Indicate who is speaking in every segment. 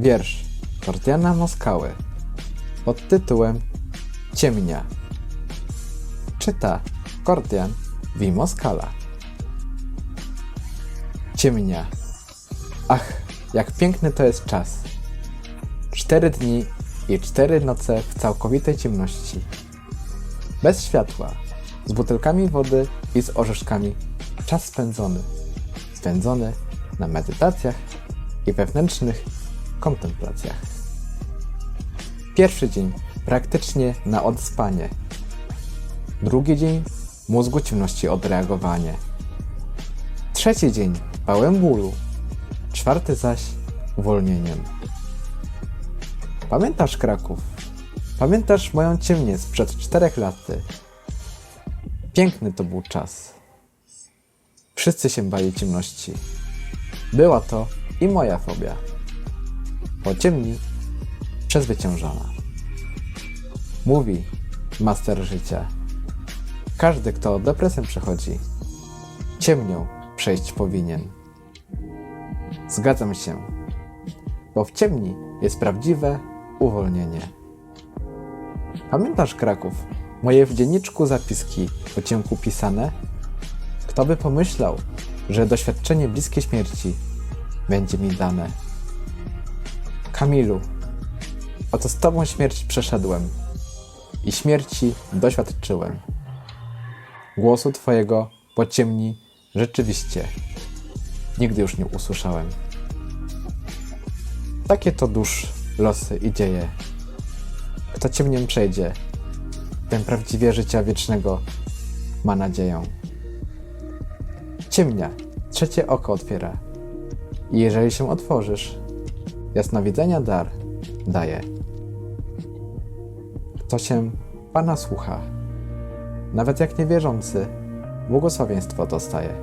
Speaker 1: Wiersz Kordiana Moskały pod tytułem Ciemnia. Czyta Kordian V. Moskala. Ciemnia. Ach, jak piękny to jest czas. Cztery dni i cztery noce w całkowitej ciemności. Bez światła, z butelkami wody i z orzeszkami. Czas spędzony. Spędzony na medytacjach i wewnętrznych kontemplacjach. Pierwszy dzień praktycznie na odspanie. Drugi dzień mózgu ciemności odreagowanie. Trzeci dzień pełen bólu. Czwarty zaś uwolnieniem. Pamiętasz Kraków? Pamiętasz moją ciemnię sprzed czterech lat? Piękny to był czas. Wszyscy się bali ciemności. Była to i moja fobia. Po ciemni przezwyciężona. Mówi master życia. Każdy, kto depresję przechodzi, ciemnią przejść powinien. Zgadzam się, bo w ciemni jest prawdziwe uwolnienie. Pamiętasz Kraków? Moje w dzienniczku zapiski po ciemku pisane? Kto by pomyślał, że doświadczenie bliskie śmierci będzie mi dane? Kamilu, oto z Tobą śmierć przeszedłem i śmierci doświadczyłem. Głosu Twojego po ciemni rzeczywiście nigdy już nie usłyszałem. Takie to dusz, losy i dzieje. Kto ciemniem przejdzie, ten prawdziwie życia wiecznego ma nadzieję. Ciemnia, trzecie oko otwiera. I jeżeli się otworzysz, jasnowidzenia dar daje. Kto się Pana słucha, nawet jak niewierzący, błogosławieństwo dostaje.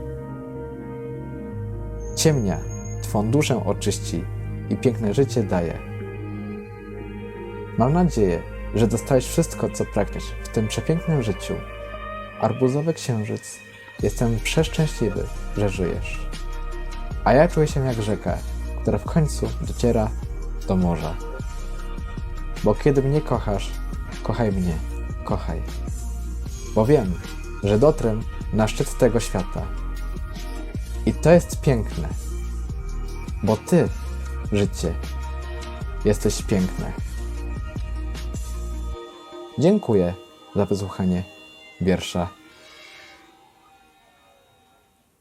Speaker 1: Ciemnia Twą duszę oczyści i piękne życie daje. Mam nadzieję, że dostałeś wszystko, co pragniesz w tym przepięknym życiu. Arbuzowy księżyc, jestem przeszczęśliwy, że żyjesz. A ja czuję się jak rzeka, która w końcu dociera do morza. Bo kiedy mnie kochasz, kochaj mnie, kochaj. Bo wiem, że dotrę na szczyt tego świata. I to jest piękne. Bo ty, życie, jesteś piękne. Dziękuję za wysłuchanie wiersza